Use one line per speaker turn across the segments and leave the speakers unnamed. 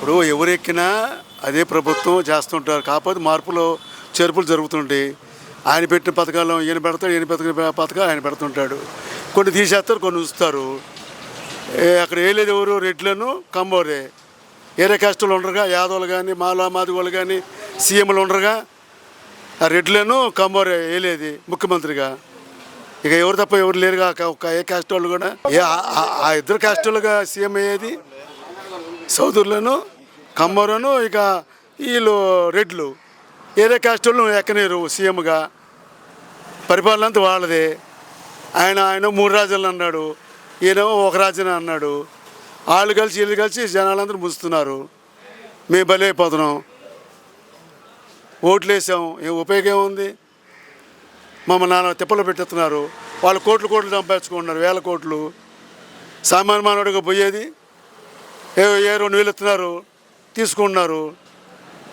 ఇప్పుడు ఎవరెక్కినా అదే ప్రభుత్వం చేస్తుంటారు. కాకపోతే మార్పులు చేర్పులు జరుగుతుంటాయి. ఆయన పెట్టిన పథకాలు ఈయన పెడతాడు ఈయన పెట్టిన పథకాలు ఆయన పెడుతుంటాడు. కొన్ని తీసేస్తారు కొన్ని ఉంచుతారు. అక్కడ వేయలేదు ఎవరు? రెడ్లను కంబోరే ఏరే కాస్టులు ఉండరుగా? యాదవులు కానీ మాలా మాదిగోళ్ళు కానీ సీఎంలు ఉండరుగా? ఆ రెడ్లను కంబోరే వేయలేదు ముఖ్యమంత్రిగా. ఇక ఎవరు తప్ప ఎవరు లేరుగా? ఒక- ఏ కాస్ట్ వాళ్ళు కూడా? ఏ ఆ- ఆ ఇద్దరు కాస్ట్ వాళ్ళుగా సీఎం అయ్యేది సౌదరులను కమ్మరును ఇక వీళ్ళు రెడ్లు. ఏరే క్యాస్ట్ వాళ్ళు ఎక్కనేరు సీఎంగా. పరిపాలన అంతా వాళ్ళదే. ఆయన ఆయన మూడు రాజులు అన్నాడు. ఈయనేమో ఒక రాజ్యం అన్నాడు. వాళ్ళు కలిసి వీళ్ళు కలిసి జనాలందరూ ముంచుతున్నారు. మేము బలైపోతున్నాం ఓట్లు వేసాం. ఏం ఉపయోగం ఏముంది మమ్మల్ని నాన్న తిప్పలు పెట్టేస్తున్నారు. వాళ్ళు కోట్లు కోట్లు సంపాదించుకుంటున్నారు. వేల కోట్లు. సామాన్య మానవుడిగా పోయేది ఏ ఏ రెండు వేలు ఇస్తున్నారు? తీసుకుంటున్నారు.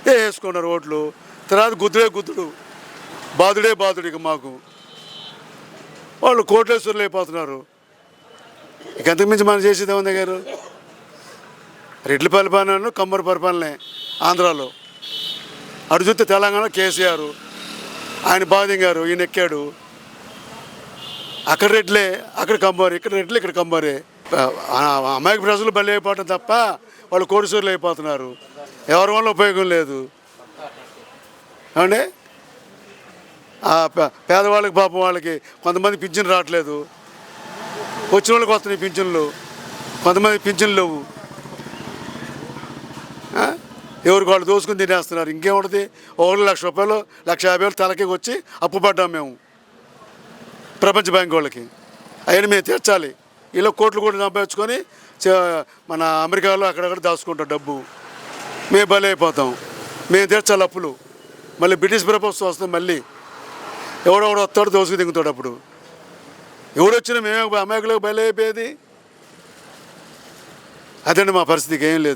ఏ వేసుకున్నారు ఓట్లు? తర్వాత గుద్దుడే గుద్దుడు. బాధుడే బాధుడు ఇక మాకు. వాళ్ళు కోట్లేశ్వరులు అయిపోతున్నారు. ఇక అంతకుమించి మనం చేసేది ఏముంది గారు? రెడ్ల పరిపాలన కమ్మరి పరిపాలనే ఆంధ్రాలో. అటు చూస్తే తెలంగాణ కేసీఆర్. ఆయన బాధింగారు ఈయన ఎక్కాడు. అక్కడ రెడ్లే అక్కడ కమ్మరి ఇక్కడ రెడ్లు ఇక్కడ కమ్మరి అమాయక ప్రజలు బలి అయిపోవటం తప్ప వాళ్ళు కోడిసూరులు అయిపోతున్నారు. ఎవరి వల్ల ఉపయోగం లేదు. ఏమండి? పేదవాళ్ళకి పాపం వాళ్ళకి కొంతమంది పింఛన్ రావట్లేదు. వచ్చిన వాళ్ళకి వస్తున్నాయి పింఛన్లు. కొంతమంది పింఛన్లు లేవు. ఎవరికి వాళ్ళు దోసుకుని తినేస్తున్నారు. ఇంకేముంటుంది? ఒకళ్ళు లక్ష రూపాయలు లక్ష యాభై వేలు తలకి వచ్చి అప్పు పడ్డాం మేము. ప్రపంచ బ్యాంక్ వాళ్ళకి. అవన్నీ మేము తీర్చాలి. ఇలా కోట్లు కోట్లు సంపాదించుకొని మన అమెరికాలో అక్కడక్కడ దాచుకుంటాం డబ్బు. మేము బలి అయిపోతాం. మేము తీర్చాలి అప్పులు మళ్ళీ బ్రిటిష్ ప్రభుత్వం వస్తుంది మళ్ళీ. ఎవడెవడో వస్తాడు దోసుకు దిగుతాడు అప్పుడు. ఎవడు వచ్చినా మేమే అమాయకులకు బలి అయిపోయేది. అదండి మా పరిస్థితికి ఏం లేదు.